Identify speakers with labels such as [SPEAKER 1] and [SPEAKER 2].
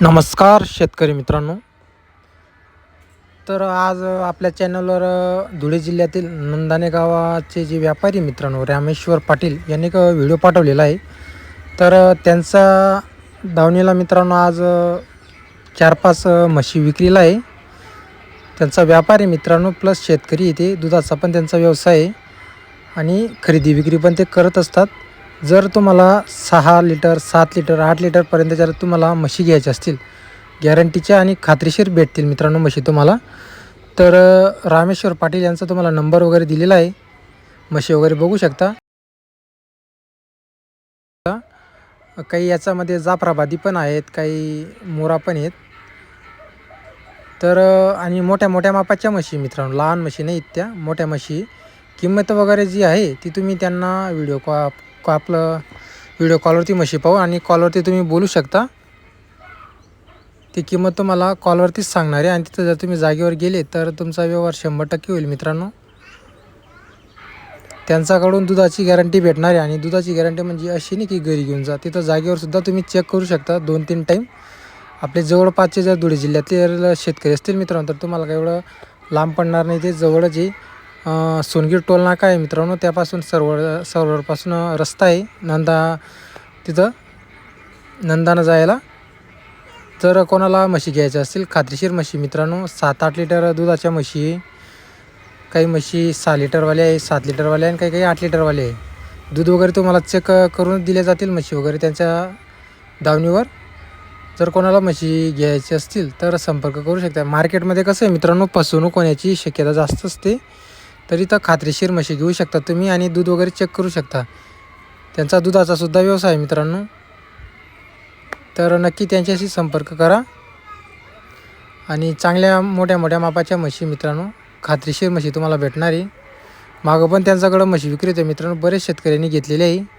[SPEAKER 1] नमस्कार शेतकरी मित्रांनो. तर आज आपल्या चॅनलवर धुळे जिल्ह्यातील नंदाने गावाचे जे व्यापारी मित्रांनो रामेश्वर पाटील यांनी एक व्हिडिओ पाठवलेला आहे. तर त्यांचा दावणीला मित्रांनो आज चार पाच म्हशी विक्रीला आहे. त्यांचा व्यापारी मित्रांनो प्लस शेतकरी इथे दुधाचा पण त्यांचा व्यवसाय आहे. आणि खरेदी विक्री पण ते करत असतात. जर तुम्हाला सहा लिटर सात लिटर आठ लिटरपर्यंत जर तुम्हाला म्हशी घ्यायच्या असतील गॅरंटीच्या आणि खात्रीशीर भेटतील मित्रांनो म्हशी तुम्हाला तर रामेश्वर पाटील यांचा तुम्हाला नंबर वगैरे दिलेला आहे. म्हशी वगैरे बघू शकता. काही याच्यामध्ये जाफराबादी पण आहेत काही मोरा पण आहेत. तर आणि मोठ्या मोठ्या मापाच्या म्हशी मित्रांनो. लहान म्हशी नाहीत त्या मोठ्या म्हशी. किंमत वगैरे जी आहे ती तुम्ही त्यांना व्हिडिओ कॉ- आपलं व्हिडिओ कॉलवरती म्हशी पाहू आणि कॉलवरती तुम्ही बोलू शकता. ती किंमत तुम्हाला कॉलवरतीच सांगणार आहे. आणि तिथं जर तुम्ही जागेवर गेले तर तुमचा व्यवहार शंभर टक्के होईल मित्रांनो. त्यांच्याकडून दुधाची गॅरंटी भेटणार आहे. आणि दुधाची गॅरंटी म्हणजे अशी नाही की घरी घेऊन जा. तिथं जागेवरसुद्धा तुम्ही चेक करू शकता दोन तीन टाईम आपले जवळपासचे जर धुळे जिल्ह्यातले जर शेतकरी असतील मित्रांनो तर तुम्हाला काय एवढं लांब पडणार नाही. ते जवळच आहे. सोनगीर टोल नाका आहे मित्रांनो. त्यापासून सरोवर सरोवरपासून रस्ता आहे. नंदा तिथं नंदानं जायला. जर कोणाला म्हशी घ्यायच्या असतील खात्रीशीर म्हशी. मित्रांनो सात आठ लिटर दुधाच्या म्हशी. आहे काही म्हशी सहा लिटरवाले आहे सात लिटरवाले आणि काही काही आठ लिटरवाले आहे. दूध वगैरे तुम्हाला चेक करून दिले जातील म्हशी वगैरे त्यांच्या दावणीवर. जर कोणाला म्हशी घ्यायची असतील तर संपर्क करू शकता. मार्केटमध्ये कसं आहे मित्रांनो फसवणूक होण्याची शक्यता जास्त असते. तरी तर खात्रीशीर म्हशी घेऊ शकता तुम्ही आणि दूध वगैरे चेक करू शकता. त्यांचा दुधाचा सुद्धा व्यवसाय आहे मित्रांनो. तर नक्की त्यांच्याशी संपर्क करा. आणि चांगल्या मोठ्या मोठ्या मापाच्या म्हशी मित्रांनो खात्रीशीर म्हशी तुम्हाला भेटणार. आहे मागं पण त्यांच्याकडं म्हशी विक्री होते मित्रांनो बरेच शेतकऱ्यांनी घेतलेले आहे.